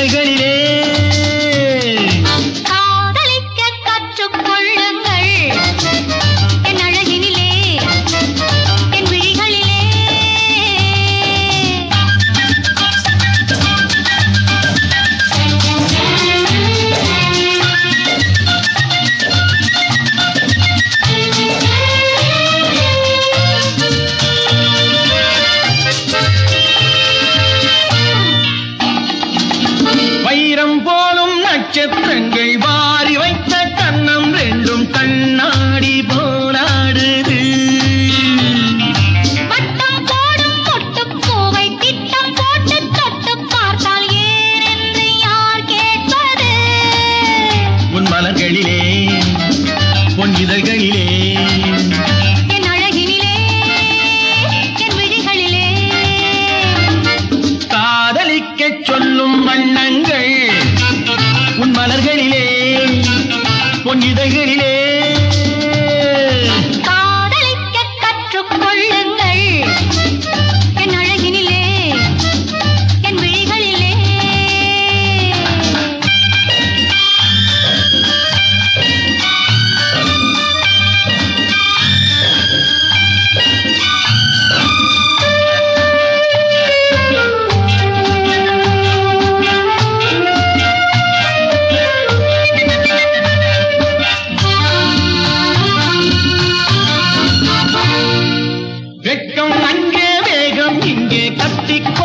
കഥകളിലെ நட்சத்திரங்கள் பொன் இதழிலே Tik